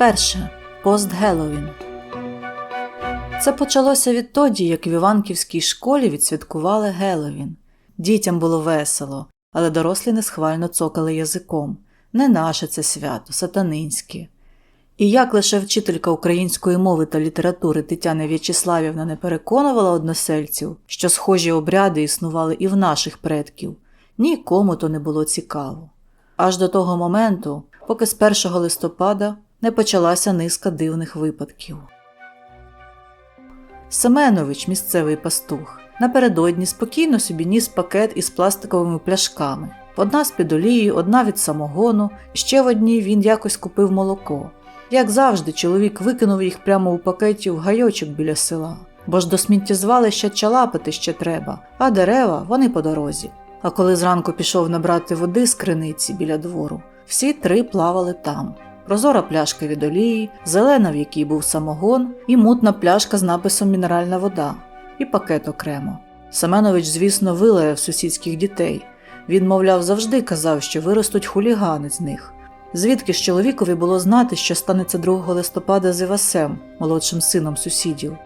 Перше. Пост Геловін. Це почалося відтоді, як в Іванківській школі відсвяткували Геловін. Дітям було весело, але дорослі несхвально цокали язиком. Не наше це свято, сатанинське. І як лише вчителька української мови та літератури Тетяна В'ячеславівна не переконувала односельців, що схожі обряди існували і в наших предків, нікому то не було цікаво. Аж до того моменту, поки з 1 листопада не почалася низка дивних випадків. Семенович, місцевий пастух, напередодні спокійно собі ніс пакет із пластиковими пляшками. Одна з під олії, одна від самогону, ще в одній він якось купив молоко. Як завжди, чоловік викинув їх прямо у пакеті в гайочок біля села, бо ж до сміттєзвалища чалапати ще треба, а дерева вони по дорозі. А коли зранку пішов набрати води з криниці біля двору, всі три плавали там. Прозора пляшка від олії, зелена, в якій був самогон, і мутна пляшка з написом Мінеральна вода, і пакет окремо. Семенович, звісно, вилаяв сусідських дітей. Він, мовляв, завжди казав, що виростуть хулігани з них. Звідки ж чоловікові було знати, що станеться 2 листопада з Івасем, молодшим сином сусідів.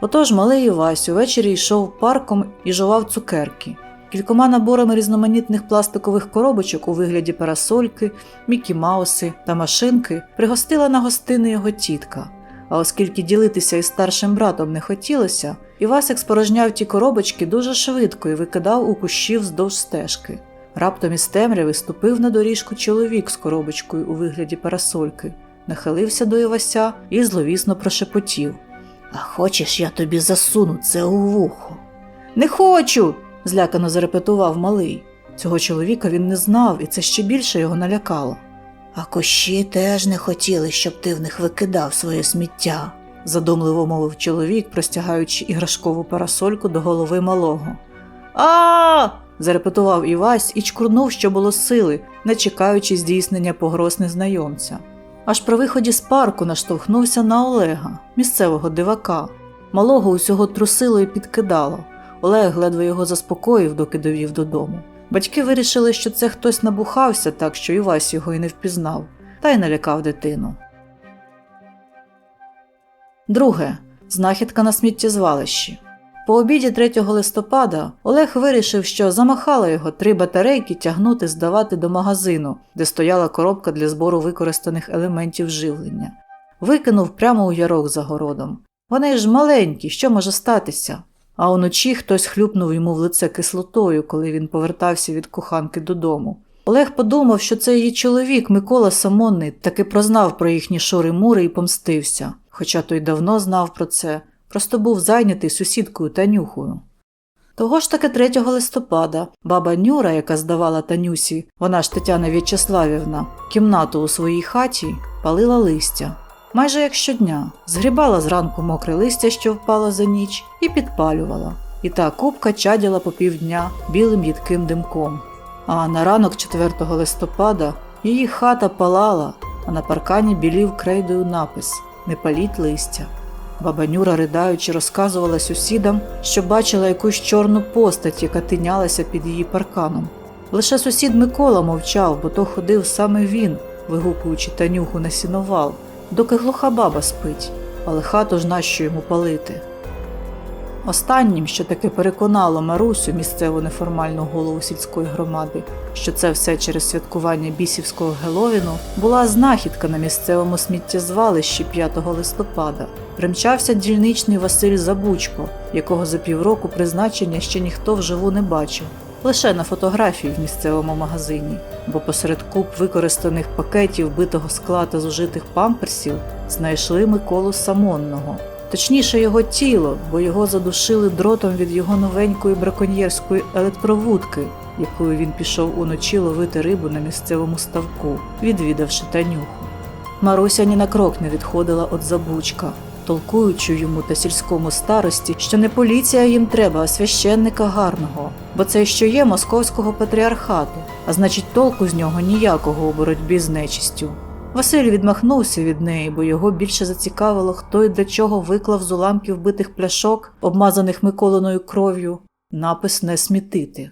Отож малий Івась увечері йшов парком і жував цукерки. Кількома наборами різноманітних пластикових коробочок у вигляді парасольки, Мікі Мауси та машинки пригостила на гостини його тітка. А оскільки ділитися із старшим братом не хотілося, Івасик спорожняв ті коробочки дуже швидко і викидав у кущі вздовж стежки. Раптом із темряви ступив на доріжку чоловік з коробочкою у вигляді парасольки, нахилився до Івася і зловісно прошепотів. А хочеш, я тобі засуну це у вухо? Не хочу. Злякано зарепетував малий. Цього чоловіка він не знав, і це ще більше його налякало. А кощі теж не хотіли, щоб ти в них викидав своє сміття, задумливо мовив чоловік, простягаючи іграшкову парасольку до голови малого. А. зарепетував Івась і чкурнув, що було сили, не чекаючи здійснення погроз незнайомця. Аж при виході з парку наштовхнувся на Олега, місцевого дивака. Малого усього трусило і підкидало. Олег ледве його заспокоїв, доки довів додому. Батьки вирішили, що це хтось набухався так, що Івась його і не впізнав, та й налякав дитину. Друге. Знахідка на сміттєзвалищі. По обіді 3 листопада Олег вирішив, що замахало його три батарейки тягнути здавати до магазину, де стояла коробка для збору використаних елементів живлення. Викинув прямо у ярок за городом. Вони ж маленькі, що може статися? А уночі хтось хлюпнув йому в лице кислотою, коли він повертався від коханки додому. Олег подумав, що це її чоловік Микола Самонний таки прознав про їхні шури-мури і помстився, хоча той давно знав про це, просто був зайнятий сусідкою Танюхою. Того ж таки 3 листопада баба Нюра, яка здавала Танюсі, вона ж Тетяна В'ячеславівна, кімнату у своїй хаті, палила листя. Майже як щодня, згрібала зранку мокре листя, що впало за ніч, і підпалювала. І та купка чаділа по півдня білим їдким димком. А на ранок 4 листопада її хата палала, а на паркані білів крейдою напис Не паліть листя. Баба Нюра, ридаючи, розказувала сусідам, що бачила якусь чорну постать, яка тинялася під її парканом. Лише сусід Микола мовчав, бо то ходив саме він, вигукуючи танюху на сіновал, доки глуха баба спить, але хату ж нащо йому палити. Останнім, що таки переконало Марусю, місцеву неформальну голову сільської громади, що це все через святкування бісівського Геловіну, була знахідка на місцевому сміттєзвалищі 5 листопада. Примчався дільничний Василь Забучко, якого за півроку призначення ще ніхто вживу не бачив, лише на фотографії в місцевому магазині, бо посеред куб використаних пакетів битого скла та зужитих памперсів знайшли Миколу Самонного, точніше його тіло, бо його задушили дротом від його новенької браконьєрської електровудки, якою він пішов уночі ловити рибу на місцевому ставку, відвідавши танюху. Маруся ні на крок не відходила від забучка, толкуючи йому та сільському старості, що не поліція їм треба, а священника гарного, бо це що є московського патріархату, а значить, толку з нього ніякого у боротьбі з нечистю. Василь відмахнувся від неї, бо його більше зацікавило, хто і для чого виклав з уламків битих пляшок, обмазаних Миколиною кров'ю, напис не смітити.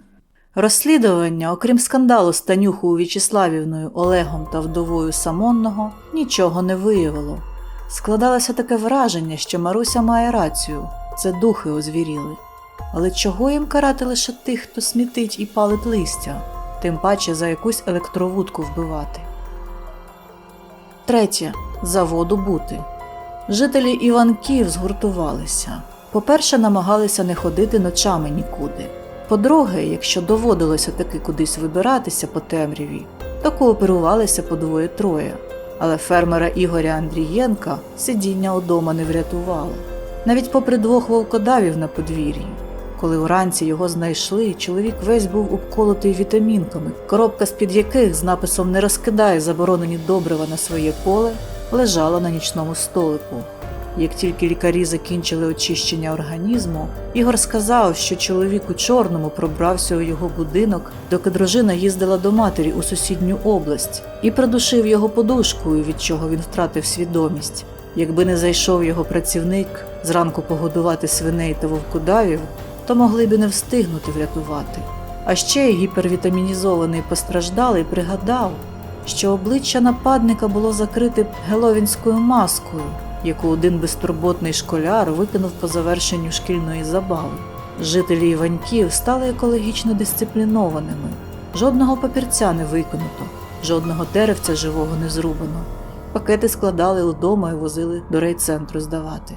Розслідування, окрім скандалу з Танюхою В'ячеславівною, Олегом та вдовою Самонного, нічого не виявило. Складалося таке враження, що Маруся має рацію це духи озвіріли. Але чого їм карати лише тих, хто смітить і палить листя, тим паче за якусь електровудку вбивати. Третє заводу бути. Жителі Іванків згуртувалися. По-перше, намагалися не ходити ночами нікуди. По-друге, якщо доводилося таки кудись вибиратися по темряві, то кооперувалися по двоє-троє. Але фермера Ігоря Андрієнка сидіння удома не врятувало. Навіть попри двох вовкодавів на подвір'ї. Коли вранці його знайшли, чоловік весь був обколотий вітамінками, коробка з-під яких з написом Не розкидай заборонені добрива на своє поле лежала на нічному столику. Як тільки лікарі закінчили очищення організму, Ігор сказав, що чоловік у чорному пробрався у його будинок, доки дружина їздила до матері у сусідню область, і придушив його подушкою, від чого він втратив свідомість. Якби не зайшов його працівник зранку погодувати свиней та вовкодавів, то могли б не встигнути врятувати. А ще гіпервітамінізований постраждалий пригадав, що обличчя нападника було закрите геловінською маскою, яку один безтурботний школяр викинув по завершенню шкільної забави. Жителі Іваньків стали екологічно дисциплінованими. Жодного папірця не викинуто, жодного деревця живого не зрубано. Пакети складали вдома і возили до райцентру здавати.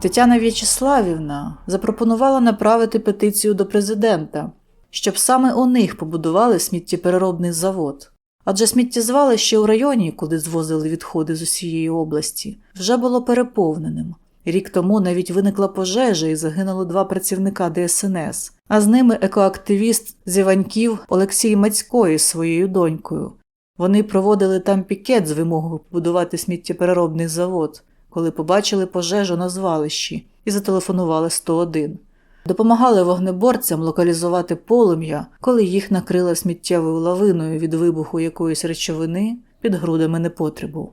Тетяна В'ячеславівна запропонувала направити петицію до президента, щоб саме у них побудували сміттєпереробний завод. Адже сміттєзвалище у районі, куди звозили відходи з усієї області, вже було переповненим. Рік тому навіть виникла пожежа і загинуло два працівника ДСНС, а з ними екоактивіст з Іваньків Олексій Мацько із своєю донькою. Вони проводили там пікет з вимогою побудувати сміттєпереробний завод, коли побачили пожежу на звалищі і зателефонували 101. Допомагали вогнеборцям локалізувати полум'я, коли їх накрила сміттєвою лавиною від вибуху якоїсь речовини під грудами непотребу.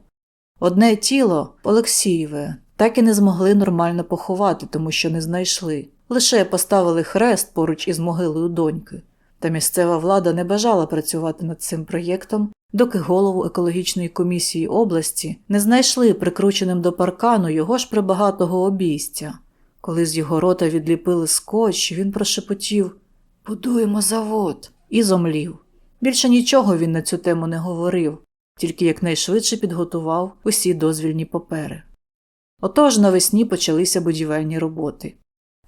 Одне тіло Олексієве так і не змогли нормально поховати, тому що не знайшли. Лише поставили хрест поруч із могилою доньки. Та місцева влада не бажала працювати над цим проєктом, доки голову екологічної комісії області не знайшли прикрученим до паркану його ж прибагатого обійстя. Коли з його рота відліпили скотч, він прошепотів Будуємо завод і зомлів. Більше нічого він на цю тему не говорив, тільки якнайшвидше підготував усі дозвільні папери. Отож навесні почалися будівельні роботи.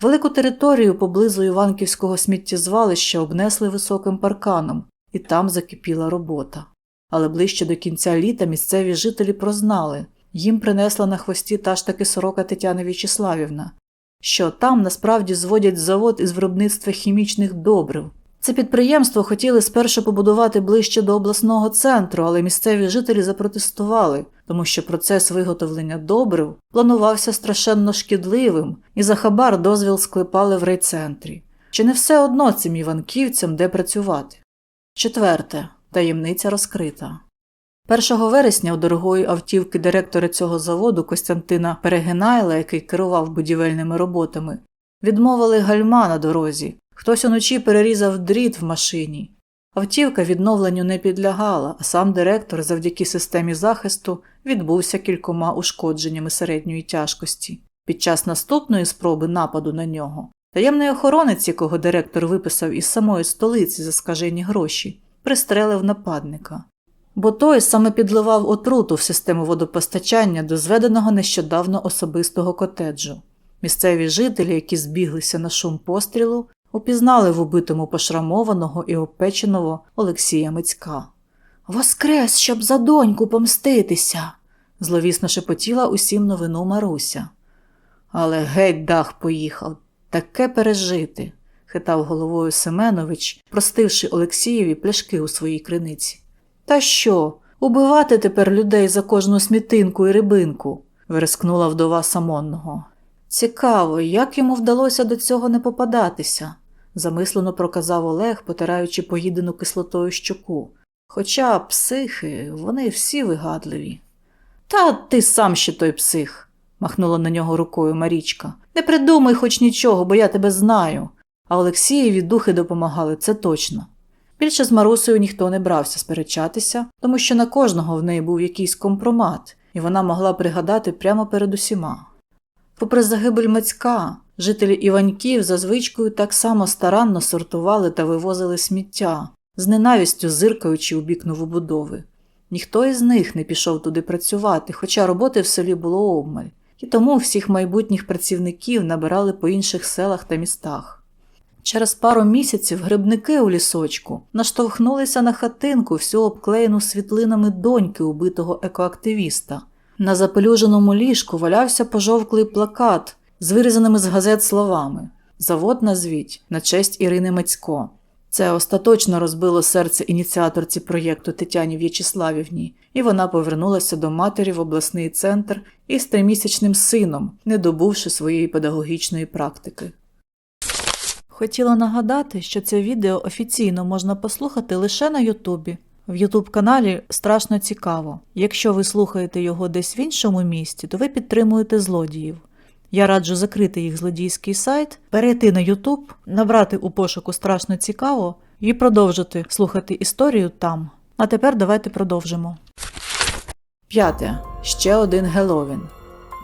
Велику територію поблизу Іванківського сміттєзвалища обнесли високим парканом, і там закипіла робота. Але ближче до кінця літа місцеві жителі прознали їм принесла на хвості та ж таки сорока Тетяна В'ячеславівна, що там насправді зводять завод із виробництва хімічних добрив. Це підприємство хотіли спершу побудувати ближче до обласного центру, але місцеві жителі запротестували, тому що процес виготовлення добрив планувався страшенно шкідливим, і за хабар дозвіл склепали в райцентрі. Чи не все одно цим іванківцям де працювати? Четверте. Таємниця розкрита. 1 вересня у дорогої автівки директора цього заводу Костянтина Перегинайла, який керував будівельними роботами, відмовили гальма на дорозі. Хтось уночі перерізав дріт в машині. Автівка відновленню не підлягала, а сам директор, завдяки системі захисту, відбувся кількома ушкодженнями середньої тяжкості. Під час наступної спроби нападу на нього таємний охоронець, якого директор виписав із самої столиці за скажені гроші, пристрелив нападника. Бо той саме підливав отруту в систему водопостачання до зведеного нещодавно особистого котеджу. Місцеві жителі, які збіглися на шум пострілу, упізнали в убитому пошрамованого і опеченого Олексія Мицька. Воскрес, щоб за доньку помститися, зловісно шепотіла усім новину Маруся. Але геть дах поїхав. Таке пережити, хитав головою Семенович, простивши Олексієві пляшки у своїй криниці. Та що, убивати тепер людей за кожну смітинку і рибинку? верескнула вдова самонного. Цікаво, як йому вдалося до цього не попадатися, замислено проказав Олег, потираючи поїдену кислотою щоку. Хоча психи, вони всі вигадливі. Та ти сам ще той псих, махнула на нього рукою Марічка. Не придумай хоч нічого, бо я тебе знаю. А Олексієві духи допомагали, це точно. Більше з Марусею ніхто не брався сперечатися, тому що на кожного в неї був якийсь компромат, і вона могла пригадати прямо перед усіма. Попри загибель Мацька, жителі Іваньків за звичкою так само старанно сортували та вивозили сміття, з ненавістю зиркаючи у бік новобудови. Ніхто із них не пішов туди працювати, хоча роботи в селі було обмаль, і тому всіх майбутніх працівників набирали по інших селах та містах. Через пару місяців грибники у лісочку наштовхнулися на хатинку, всю обклеєну світлинами доньки убитого екоактивіста. На запелюженому ліжку валявся пожовклий плакат з вирізаними з газет словами Завод назвіть на честь Ірини Мацько. Це остаточно розбило серце ініціаторці проєкту Тетяні В'ячеславівні, і вона повернулася до матері в обласний центр із тримісячним сином, не добувши своєї педагогічної практики. Хотіла нагадати, що це відео офіційно можна послухати лише на Ютубі. В Ютуб каналі страшно цікаво. Якщо ви слухаєте його десь в іншому місті, то ви підтримуєте злодіїв. Я раджу закрити їх злодійський сайт, перейти на Ютуб, набрати у пошуку страшно цікаво і продовжити слухати історію там. А тепер давайте продовжимо. П'яте. Ще один Геловін.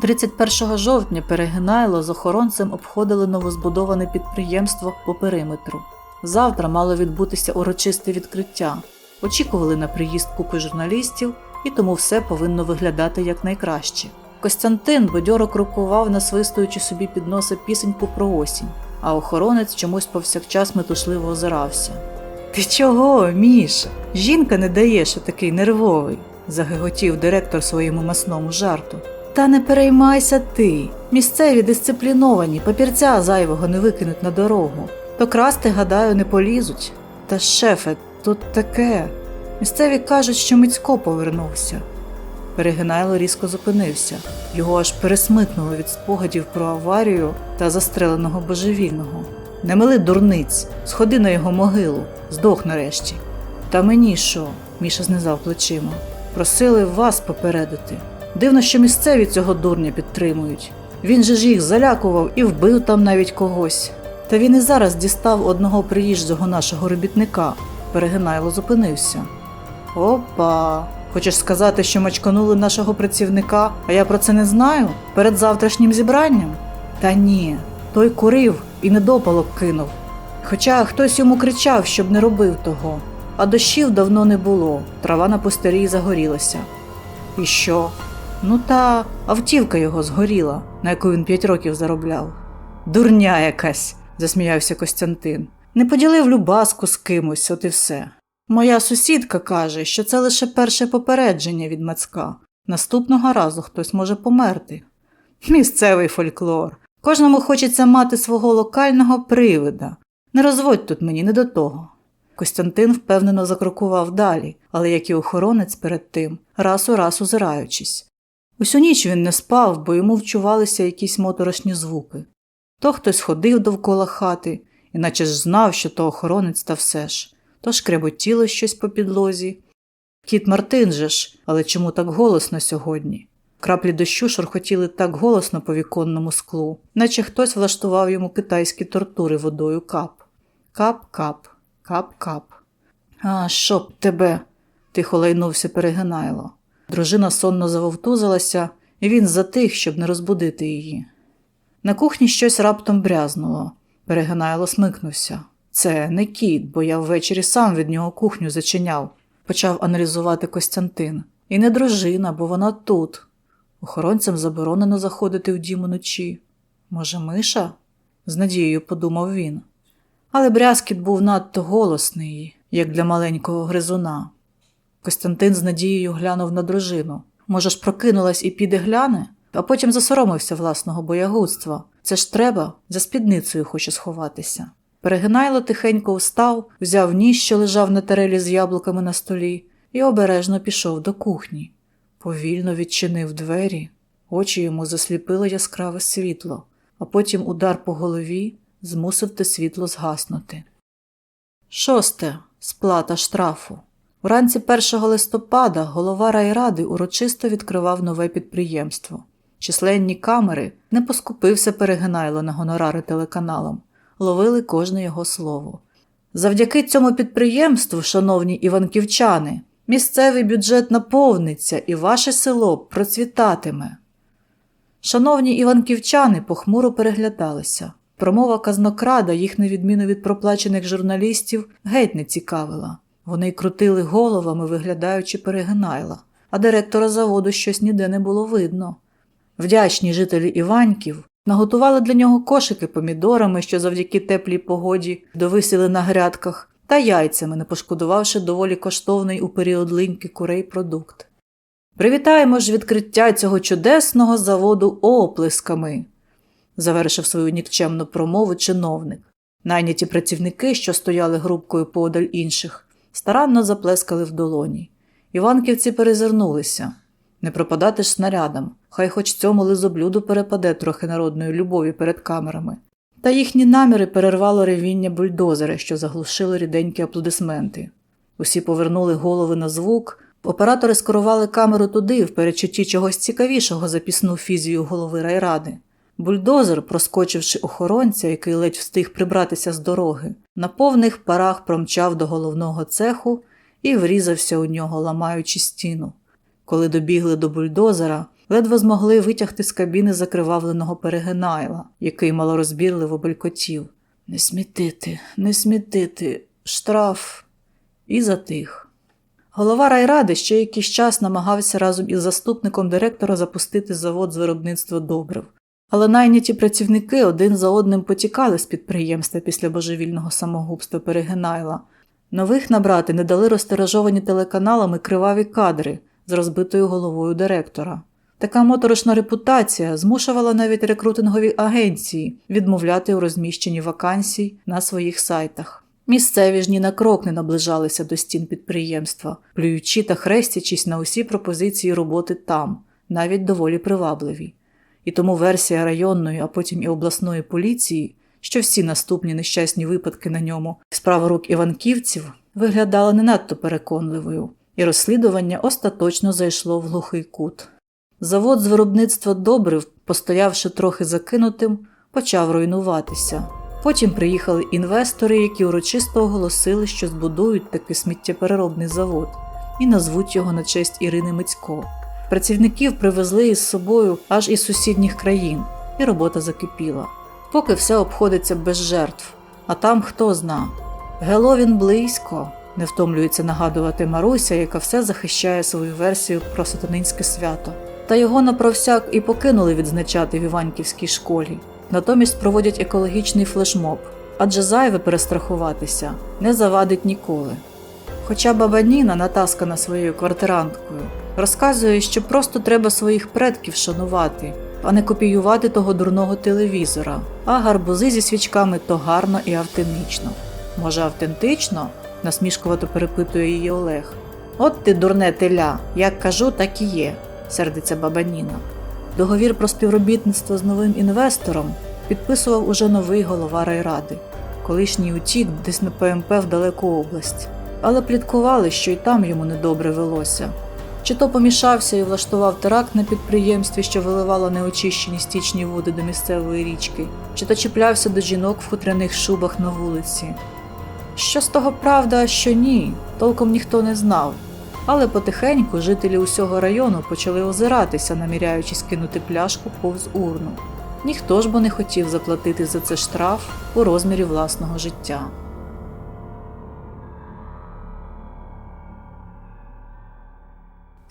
31 жовтня Перегинайло з охоронцем обходили новозбудоване підприємство по периметру. Завтра мало відбутися урочисте відкриття. Очікували на приїзд купи журналістів, і тому все повинно виглядати якнайкраще. Костянтин бадьоро крокував, насвистуючи собі під носа пісеньку про осінь, а охоронець чомусь повсякчас метушливо озирався. Ти чого, Міша? Жінка не дає, що такий нервовий, загиготів директор своєму масному жарту. Та не переймайся ти. Місцеві дисципліновані, папірця зайвого не викинуть на дорогу. То красти, гадаю, не полізуть. Та шефе, тут таке. Місцеві кажуть, що Мицько повернувся. Перегинайло різко зупинився. Його аж пересмикнуло від спогадів про аварію та застреленого божевільного. Не мили дурниць, сходи на його могилу, здох нарешті. Та мені що? Міша знизав плечима. Просили вас попередити. Дивно, що місцеві цього дурня підтримують. Він же ж їх залякував і вбив там навіть когось. Та він і зараз дістав одного приїжджого нашого робітника. Перегинайло зупинився. Опа. Хочеш сказати, що мачканули нашого працівника, а я про це не знаю? Перед завтрашнім зібранням? Та ні, той курив і недопалок кинув. Хоча хтось йому кричав, щоб не робив того. А дощів давно не було, трава на пустирі загорілася. І що? Ну та автівка його згоріла, на яку він п'ять років заробляв. Дурня якась, засміявся Костянтин. Не поділив любаску з кимось, от і все. Моя сусідка каже, що це лише перше попередження від Мацка. Наступного разу хтось може померти. Місцевий фольклор. Кожному хочеться мати свого локального привида. Не розводь тут мені не до того. Костянтин впевнено закрокував далі, але як і охоронець перед тим, раз у раз озираючись. Усю ніч він не спав, бо йому вчувалися якісь моторошні звуки. То хтось ходив довкола хати, іначе ж знав, що то охоронець та все ж то шкреботіло щось по підлозі. Кіт Мартин же ж, але чому так голосно сьогодні? Краплі дощу шурхотіли так голосно по віконному склу, наче хтось влаштував йому китайські тортури водою кап. Кап-кап, кап-кап. А, щоб тебе, тихо лайнувся перегинайло. Дружина сонно завовтузилася, і він затих, щоб не розбудити її. На кухні щось раптом брязнуло. Перегинайло смикнувся. Це не кіт, бо я ввечері сам від нього кухню зачиняв, почав аналізувати Костянтин. І не дружина, бо вона тут. Охоронцям заборонено заходити в дім уночі. Може, миша? з надією подумав він. Але брязкіт був надто голосний, як для маленького гризуна. Костянтин з надією глянув на дружину. Може ж, прокинулась і піде гляне? а потім засоромився власного боягузтва. Це ж треба, за спідницею хоче сховатися. Перегинайло тихенько встав, взяв ніж, що лежав на тарелі з яблуками на столі, і обережно пішов до кухні. Повільно відчинив двері, очі йому засліпило яскраве світло, а потім удар по голові змусив те світло згаснути. Шосте. Сплата штрафу. Вранці 1 листопада голова райради урочисто відкривав нове підприємство. Численні камери не поскупився перегинайло на гонорари телеканалам, ловили кожне його слово. Завдяки цьому підприємству, шановні іванківчани, місцевий бюджет наповниться і ваше село процвітатиме. Шановні іванківчани похмуро переглядалися. Промова казнокрада їх, на відміну від проплачених журналістів, геть не цікавила. Вони крутили головами, виглядаючи перегинайла, а директора заводу щось ніде не було видно. Вдячні жителі Іваньків наготували для нього кошики помідорами, що завдяки теплій погоді довисіли на грядках, та яйцями, не пошкодувавши доволі коштовний у період линьки курей продукт. Привітаємо ж відкриття цього чудесного заводу оплесками, завершив свою нікчемну промову чиновник. Найняті працівники, що стояли групкою подаль інших, старанно заплескали в долоні. Іванківці перезирнулися. Не пропадати ж снарядам, хай хоч цьому лизоблюду перепаде трохи народної любові перед камерами. Та їхні наміри перервало ревіння бульдозера, що заглушило ріденькі аплодисменти. Усі повернули голови на звук, оператори скерували камеру туди, в перечутті чогось цікавішого за пісну фізію голови райради. Бульдозер, проскочивши охоронця, який ледь встиг прибратися з дороги, на повних парах промчав до головного цеху і врізався у нього, ламаючи стіну. Коли добігли до бульдозера, ледве змогли витягти з кабіни закривавленого перегинайла, який малорозбірливо белькотів. Не смітити, не смітити, штраф. І затих. Голова райради ще якийсь час намагався разом із заступником директора запустити завод з виробництва добрив. Але найняті працівники один за одним потікали з підприємства після божевільного самогубства Перегинайла. Нових набрати не дали розтиражовані телеканалами криваві кадри з розбитою головою директора. Така моторошна репутація змушувала навіть рекрутингові агенції відмовляти у розміщенні вакансій на своїх сайтах. Місцеві ж ні на крок не наближалися до стін підприємства, плюючи та хрестячись на усі пропозиції роботи там, навіть доволі привабливі. І тому версія районної, а потім і обласної поліції, що всі наступні нещасні випадки на ньому справа рук іванківців, виглядала не надто переконливою, і розслідування остаточно зайшло в глухий кут. Завод з виробництва добрив, постоявши трохи закинутим, почав руйнуватися. Потім приїхали інвестори, які урочисто оголосили, що збудують такий сміттєпереробний завод і назвуть його на честь Ірини Мицько. Працівників привезли із собою аж із сусідніх країн, і робота закипіла. Поки все обходиться без жертв, а там хто зна. Гело він близько, не втомлюється нагадувати Маруся, яка все захищає свою версію про сатанинське свято. Та його на провсяк і покинули відзначати в Іванківській школі. Натомість проводять екологічний флешмоб, адже зайве перестрахуватися не завадить ніколи. Хоча баба Ніна, натаскана своєю квартиранткою, розказує, що просто треба своїх предків шанувати, а не копіювати того дурного телевізора, а гарбузи зі свічками то гарно і автентично. Може, автентично? насмішкувато перепитує її Олег. От ти, дурне теля, як кажу, так і є, сердиться баба Ніна. Договір про співробітництво з новим інвестором підписував уже новий голова райради, колишній утік десь на ПМП в далеку область. Але пліткували, що й там йому недобре велося. Чи то помішався і влаштував теракт на підприємстві, що виливало неочищені стічні води до місцевої річки, чи то чіплявся до жінок в хутряних шубах на вулиці. Що з того правда, а що ні, толком ніхто не знав. Але потихеньку жителі усього району почали озиратися, наміряючись кинути пляшку повз урну. Ніхто ж бо не хотів заплатити за це штраф у розмірі власного життя.